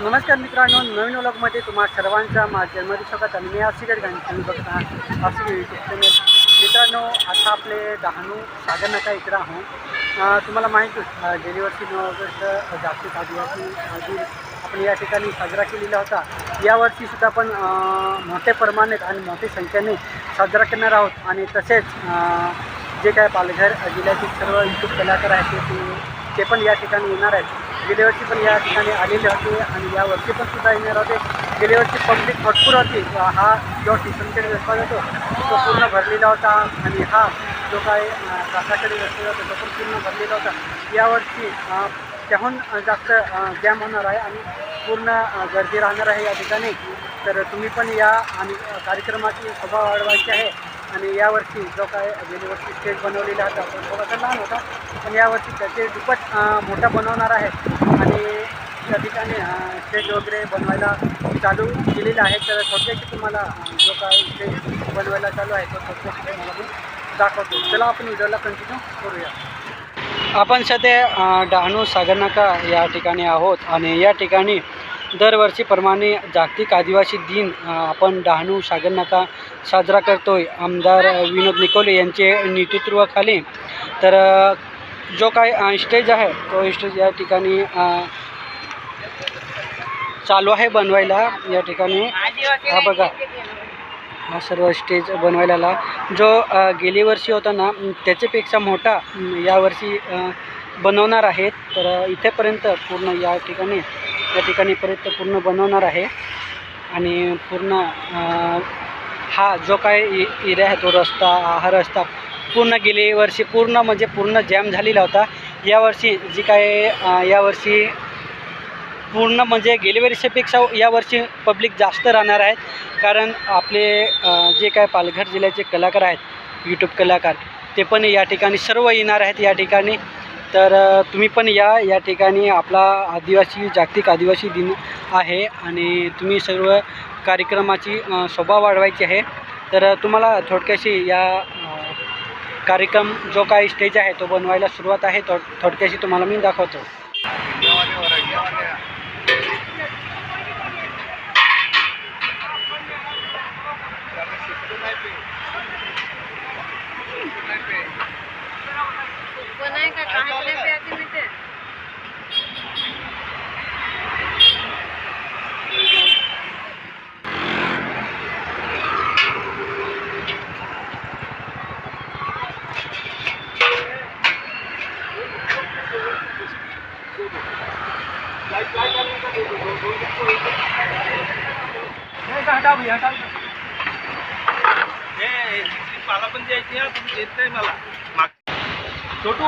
नमस्कार मित्रांनो नवीन व्लॉगमध्ये तुम्हा सर्वांचा माझ्या जन्मदिवसात आणि मी आसिगड गाणी तुम्ही बघता आहात आसिड चॅनल मित्रांनो आता आपले डहाणू सागर नका इकडं आहोत. तुम्हाला माहीत गेली वर्षी नऊ ऑगस्ट जागतिक आदिवासी दिन आपण या ठिकाणी साजरा केलेला होता. यावर्षीसुद्धा आपण मोठ्या प्रमाणात आणि मोठ्या संख्येने साजरा करणार आहोत. आणि तसेच जे काय पालघर जिल्ह्यातील सर्व यूट्यूब कलाकार आहेत ते पण या ठिकाणी येणार आहेत. गेल्या वर्षी पण या ठिकाणी आलेले होते आणि या वर्षी पण सुद्धा येणार होते. गेल्या वर्षी पब्लिक भरपूर होती. हा जो टिफिनकडे रस्ता होतो तो पूर्ण भरलेला होता आणि हा जो काय अं, काकाकडे होता तो पण पूर्ण भरलेला होता. यावर्षी त्याहून जास्त जॅम होणार आहे आणि पूर्ण गर्दी राहणार आहे या ठिकाणी. तर तुम्ही पण या आणि कार्यक्रमाची शोभा वाढवायची आहे. आणि यावर्षी जो काय गेली वर्षी स्टेज बनवलेला होता तो थोडासा लहान होता पण यावर्षी त्याचे दुप्पट मोठा बनवणार आहे. आणि त्या ठिकाणी स्टेज वगैरे बनवायला चालू केलेलं आहे. तर थोडक्याशी तुम्हाला जो काय स्टेज बनवायला चालू आहे तो थोडक्याशी तुम्हाला मी दाखवतो. चला आपण व्हिडिओला कंटिन्यू करूया. आपण सध्या डहाणू सागरनाका या ठिकाणी आहोत. आणि या ठिकाणी दरवर्षीप्रमाणे जागतिक आदिवासी दिन आपण डहाणू सागरनाका साजरा करतो आहे आमदार विनोद निकोले यांचे नेतृत्वाखाली. तर जो काय स्टेज आहे तो स्टेज या ठिकाणी चालू आहे बनवायला. या ठिकाणी हा बघा. हा सर्व स्टेज बनवायला. जो गेली वर्षी होता ना त्याच्यापेक्षा मोठा यावर्षी बनवणार आहेत. तर इथेपर्यंत पूर्ण या ठिकाणी या ठिकाणीपर्यंत पूर्ण बनवणार आहे. आणि पूर्ण हा जो काय इ- एरिया आहे तो रस्ता हा रस्ता पूर्ण गेली वर्षी पूर्ण म्हणजे पूर्ण जॅम झालेला होता. यावर्षी जी काय यावर्षी पूर्ण म्हणजे गेल्या वर्षीपेक्षा यावर्षी पब्लिक जास्त राहणार आहेत. कारण आपले जे काय पालघर जिल्ह्याचे कलाकार आहेत यूट्यूब कलाकार ते पण या ठिकाणी सर्व येणार आहेत. या ठिकाणी तर तुम्ही पण या या ठिकाणी आपला आदिवासी जागतिक आदिवासी दिन आहे आणि तुम्ही सर्व कार्यक्रमाची शोभा वाढवायची आहे. तर तुम्हाला थोडक्याशी या कार्यक्रम जो काही स्टेज आहे तो बनवायला सुरुवात आहे थो थोडक्याशी तुम्हाला मी दाखवतो. मला पण द्यायची हा तुम्ही देत नाही मला माग- छोटू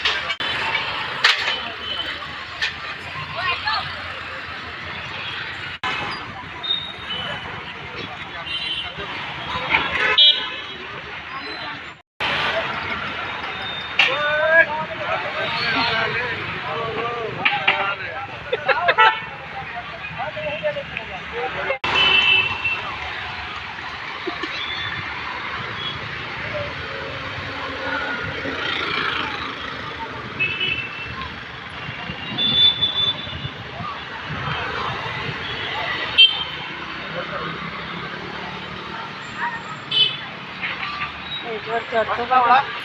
वर चढतो. का